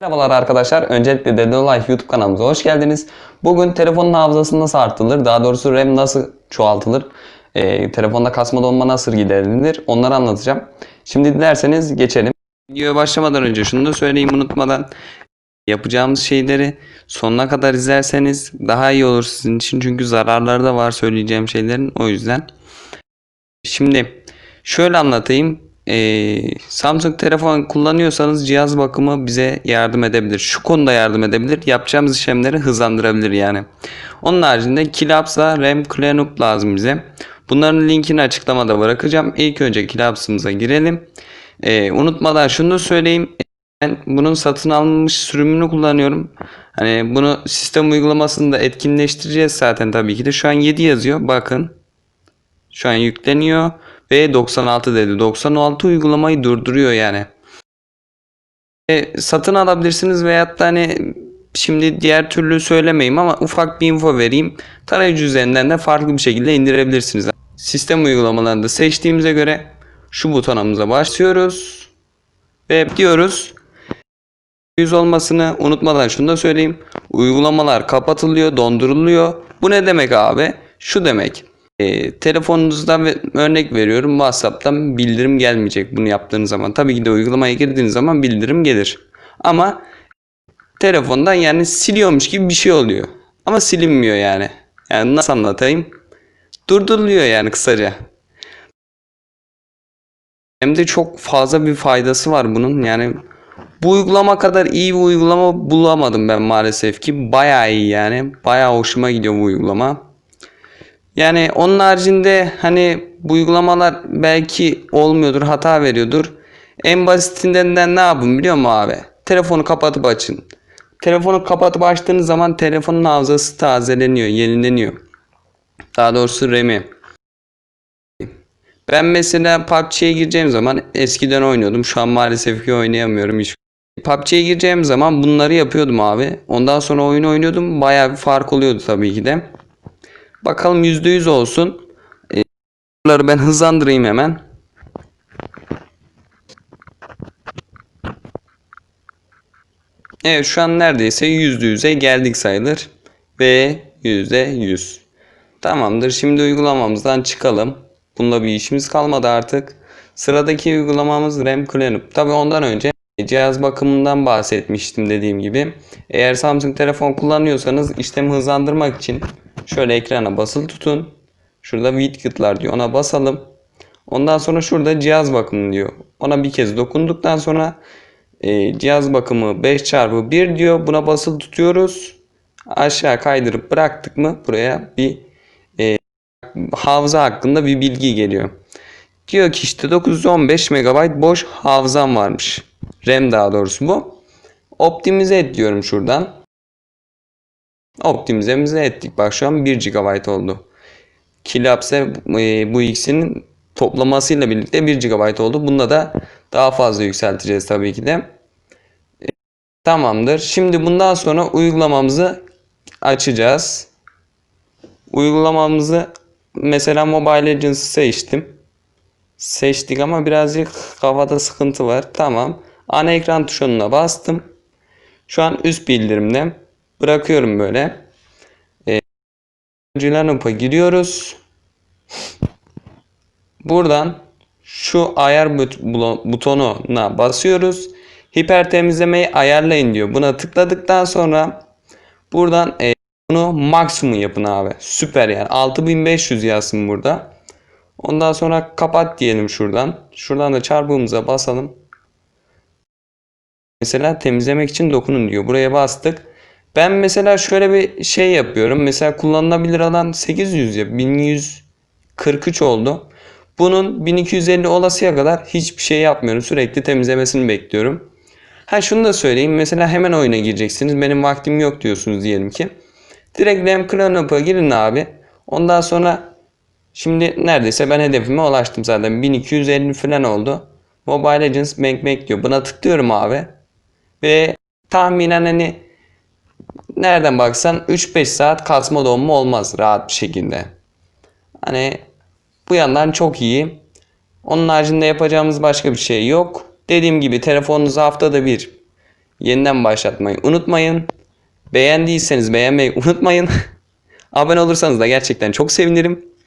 Merhabalar arkadaşlar. Öncelikle Dedo Life YouTube kanalımıza hoş geldiniz. Bugün telefonun hafızası nasıl artılır? Daha doğrusu RAM nasıl çoğaltılır? Ee, telefonda kasma donma nasıl giderilir? Onları anlatacağım. Şimdi dilerseniz geçelim. Videoya başlamadan önce şunu da söyleyeyim unutmadan. Yapacağımız şeyleri sonuna kadar izlerseniz daha iyi olur sizin için. Çünkü zararları da var söyleyeceğim şeylerin. O yüzden. Şimdi şöyle anlatayım. Ee, Samsung telefon kullanıyorsanız cihaz bakımı bize yardım edebilir. Şu konuda yardım edebilir. Yapacağımız işlemleri hızlandırabilir yani. Onun haricinde Kilaps'la RAM Cleanup lazım bize. Bunların linkini açıklamada bırakacağım. İlk önce Kilaps'ımıza girelim. Ee, unutmadan şunu da söyleyeyim. Ben bunun satın alınmış sürümünü kullanıyorum. Hani bunu sistem uygulamasında etkinleştireceğiz zaten tabii ki de. Şu an 7 yazıyor. Bakın. Şu an yükleniyor ve 96 dedi. 96 uygulamayı durduruyor yani. E, satın alabilirsiniz veyahut da hani şimdi diğer türlü söylemeyeyim ama ufak bir info vereyim. Tarayıcı üzerinden de farklı bir şekilde indirebilirsiniz. Sistem uygulamalarını da seçtiğimize göre şu butonumuza başlıyoruz. Ve diyoruz. Yüz olmasını unutmadan şunu da söyleyeyim. Uygulamalar kapatılıyor, donduruluyor. Bu ne demek abi? Şu demek. E, telefonunuzdan ve örnek veriyorum WhatsApp'tan bildirim gelmeyecek bunu yaptığınız zaman. Tabii ki de uygulamaya girdiğiniz zaman bildirim gelir. Ama telefondan yani siliyormuş gibi bir şey oluyor. Ama silinmiyor yani. Yani nasıl anlatayım? Durduruluyor yani kısaca. Hem de çok fazla bir faydası var bunun. Yani bu uygulama kadar iyi bir uygulama bulamadım ben maalesef ki. Bayağı iyi yani. Bayağı hoşuma gidiyor bu uygulama. Yani onun haricinde hani bu uygulamalar belki olmuyordur, hata veriyordur. En basitinden de ne yapın biliyor musun abi? Telefonu kapatıp açın. Telefonu kapatıp açtığınız zaman telefonun hafızası tazeleniyor, yenileniyor. Daha doğrusu RAM'i. Ben mesela PUBG'ye gireceğim zaman eskiden oynuyordum. Şu an maalesef ki oynayamıyorum hiç. PUBG'ye gireceğim zaman bunları yapıyordum abi. Ondan sonra oyun oynuyordum. Bayağı bir fark oluyordu tabii ki de. Bakalım %100 olsun. Ee, bunları ben hızlandırayım hemen. Evet şu an neredeyse %100'e geldik sayılır. Ve %100. Tamamdır. Şimdi uygulamamızdan çıkalım. Bunda bir işimiz kalmadı artık. Sıradaki uygulamamız RAM Cleanup. Tabi ondan önce cihaz bakımından bahsetmiştim dediğim gibi. Eğer Samsung telefon kullanıyorsanız işlemi hızlandırmak için şöyle ekrana basılı tutun. Şurada widget'lar diyor. Ona basalım. Ondan sonra şurada cihaz bakımı diyor. Ona bir kez dokunduktan sonra e, cihaz bakımı 5x1 diyor. Buna basılı tutuyoruz. Aşağı kaydırıp bıraktık mı buraya bir e, hafıza hakkında bir bilgi geliyor. Diyor ki işte 915 MB boş hafızam varmış. RAM daha doğrusu bu. Optimize et diyorum şuradan. Optimizemize ettik. Bak şu an 1 GB oldu. Kilapse e, bu ikisinin toplamasıyla birlikte 1 GB oldu. Bunda da daha fazla yükselteceğiz tabii ki de. E, tamamdır. Şimdi bundan sonra uygulamamızı açacağız. Uygulamamızı mesela Mobile Legends'ı seçtim. Seçtik ama birazcık kafada sıkıntı var. Tamam. Ana ekran tuşuna bastım. Şu an üst bildirimde. Bırakıyorum böyle. Ee, Cülanop'a giriyoruz. Buradan şu ayar but butonuna basıyoruz. Hiper temizlemeyi ayarlayın diyor. Buna tıkladıktan sonra buradan e, bunu maksimum yapın abi. Süper yani. 6500 yazsın burada. Ondan sonra kapat diyelim şuradan. Şuradan da çarpımıza basalım. Mesela temizlemek için dokunun diyor. Buraya bastık. Ben mesela şöyle bir şey yapıyorum. Mesela kullanılabilir alan 800 ya 1143 oldu. Bunun 1250 olasıya kadar hiçbir şey yapmıyorum. Sürekli temizlemesini bekliyorum. Ha şunu da söyleyeyim. Mesela hemen oyuna gireceksiniz. Benim vaktim yok diyorsunuz diyelim ki. Direkt RAM Cleanup'a girin abi. Ondan sonra şimdi neredeyse ben hedefime ulaştım zaten. 1250 falan oldu. Mobile Legends Bank Bank diyor. Buna tıklıyorum abi. Ve tahminen hani nereden baksan 3-5 saat kasma donma olmaz rahat bir şekilde. Hani bu yandan çok iyi. Onun haricinde yapacağımız başka bir şey yok. Dediğim gibi telefonunuzu haftada bir yeniden başlatmayı unutmayın. Beğendiyseniz beğenmeyi unutmayın. Abone olursanız da gerçekten çok sevinirim.